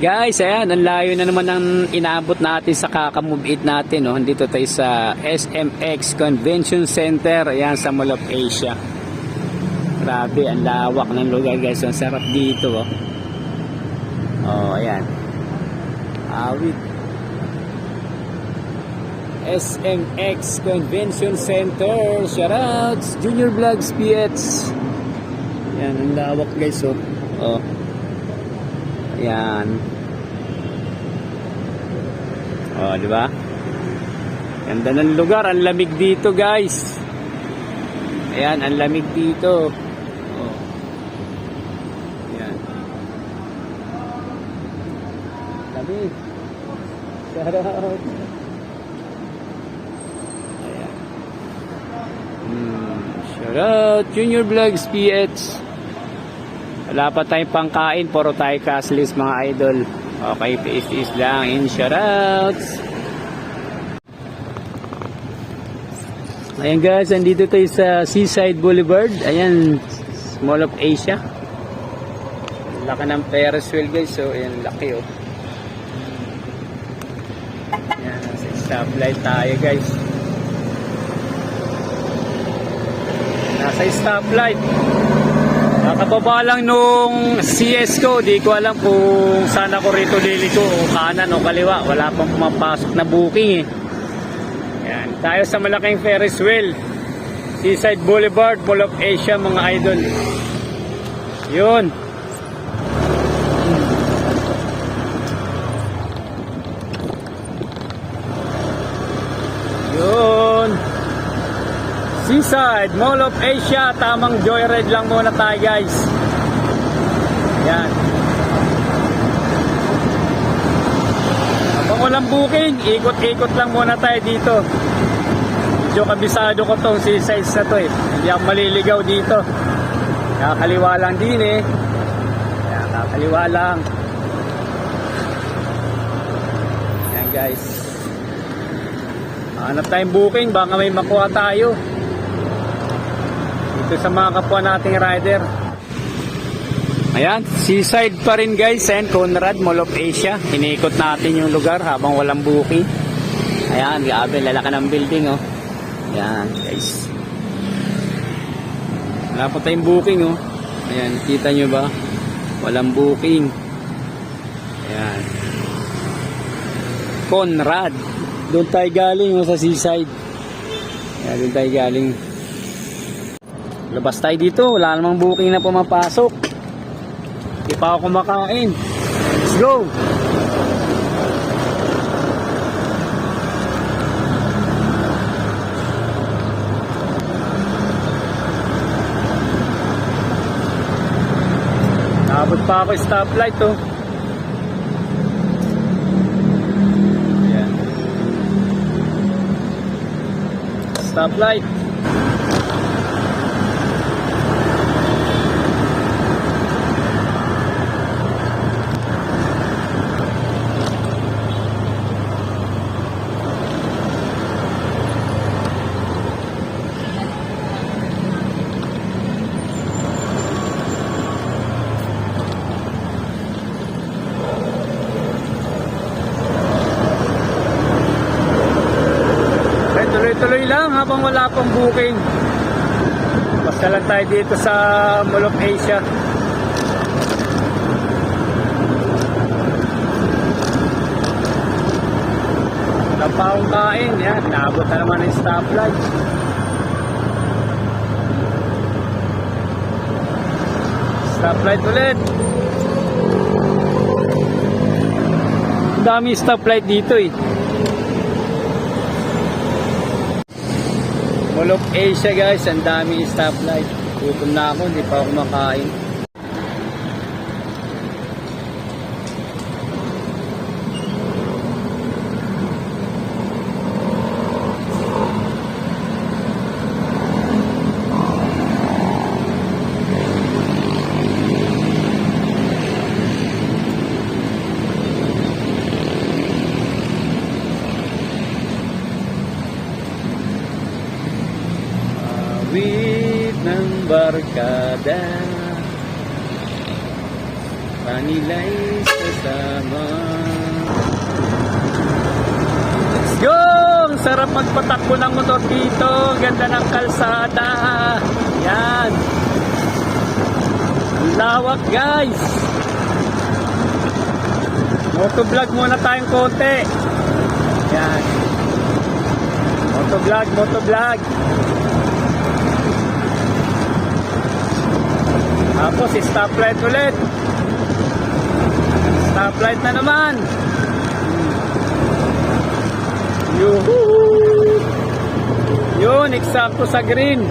Guys, ayan, ang layo na naman ng inabot natin sa kakamove it natin. No? Dito tayo sa SMX Convention Center. Ayan, sa Mall of Asia. Grabe, ang lawak ng lugar guys. Ang sarap dito. Oh, oh ayan. Awit. SMX Convention Center. Shoutouts! Junior Vlogs PH. Ayan, ang lawak guys. Oh. oh. Ayan. Oh, di ba? Ganda ng lugar, ang lamig dito, guys. Ayan, ang lamig dito. Oh. Ayan. Lamig. Shout out. Ayan. Hmm, shout out, Junior Vlogs PH. Wala pa tayong pangkain, puro tayo cashless mga idol. Okay, tiis-tiis lang. In shoutouts. Ayan guys, andito tayo sa Seaside Boulevard. Ayan, Mall of Asia. Laki ng Ferris wheel guys. So, ayan, laki oh. Ayan, nasa stoplight tayo guys. Nasa stoplight. Nakababa lang nung CS ko, di ko alam kung saan ako rito liliko o kanan o kaliwa. Wala pang pumapasok na booking eh. Yan. Tayo sa malaking Ferris wheel. Seaside Boulevard, Mall of Asia mga idol. Yun. Yun. Seaside, Mall of Asia, tamang joyride lang muna tayo guys. Yan. Habang walang booking, ikot-ikot lang muna tayo dito. Medyo kabisado ko tong seaside na to eh. Hindi ako maliligaw dito. Kakaliwa lang din eh. Kaya kakaliwa lang. Yan guys. Hanap tayong booking, baka may makuha tayo dito sa mga kapwa nating rider. Ayan, seaside pa rin guys, and Conrad, Mall of Asia. Iniikot natin yung lugar habang walang booking. Ayan, grabe, lalaki ng building oh. Ayan, guys. Wala pa tayong booking oh. Ayan, kita nyo ba? Walang booking. Ayan. Conrad. Doon tayo galing oh, sa seaside. Ayan, doon tayo galing. Labas tayo dito, wala namang booking na pumapasok. Hindi pa ako kumakain. Let's go! Nakabot pa ako stoplight oh. Ayan. Stoplight. Eh, tuloy-tuloy lang habang wala pang booking. Basta lang tayo dito sa Mall of Asia. Akong kain. Yan, naabot na naman ng stoplight. Stoplight ulit. Ang dami stoplight dito eh. Mall of Asia guys, ang dami stoplight. Gutom na ako, hindi pa ako makain. Awit ng barkada Panilay sa sama. Let's sarap magpatakbo ng motor dito. Ganda ng kalsada. Yan. Lawak guys. Motovlog muna tayong konti. Yan. Motovlog, motovlog. Tapos stoplight ulit. Stoplight na naman. Yuhuu! Yun, eksakto sa green.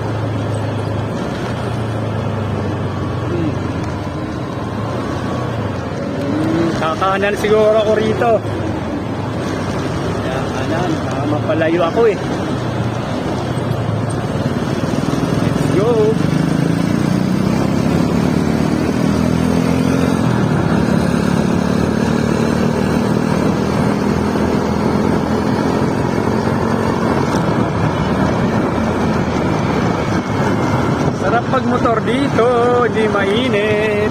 Hmm. Hmm, Kakanan siguro ako rito. Kaya kanan, baka mapalayo ako eh. Let's go. Sarap pagmotor dito, di mainit.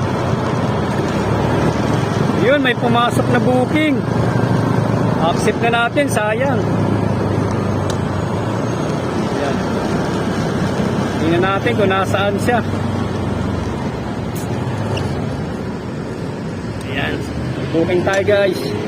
Yun, may pumasok na booking. Accept na natin, sayang. Yan. Tingnan natin kung nasaan siya. Ayan. Booking tayo guys.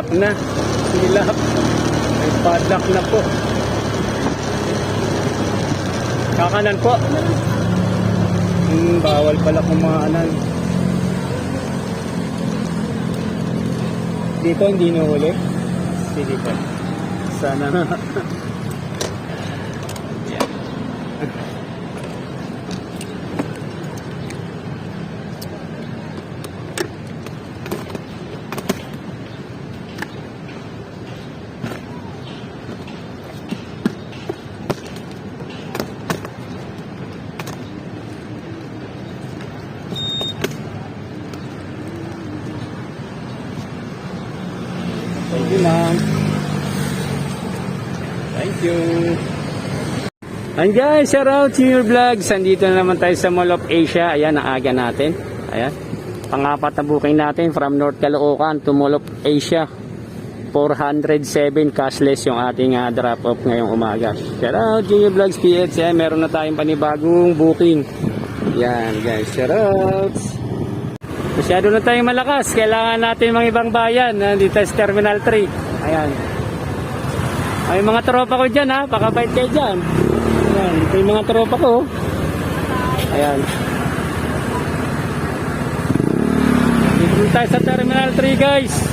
Nilap na. Nilap. May padlock na po. Kakanan po. Hmm, bawal pala kumaanan. Dito hindi nahuli. Sige po. Sana. And guys, shout out to your vlogs. Andito na naman tayo sa Mall of Asia. Ayan, ang aga natin. Ayan. Pangapat na booking natin from North Caloocan to Mall of Asia. 407 cashless yung ating ah, drop off ngayong umaga. Shout out Junior Vlogs PH. Ayan, meron na tayong panibagong booking. Yan guys, shout out. Masyado na tayong malakas. Kailangan natin mga ibang bayan. Nandito sa Terminal 3. Ayan. Ay mga tropa ko dyan ha. Pakabait kayo dyan. Ayan. Ito yung mga tropa ko. Ayan. Dito tayo sa Terminal 3 guys.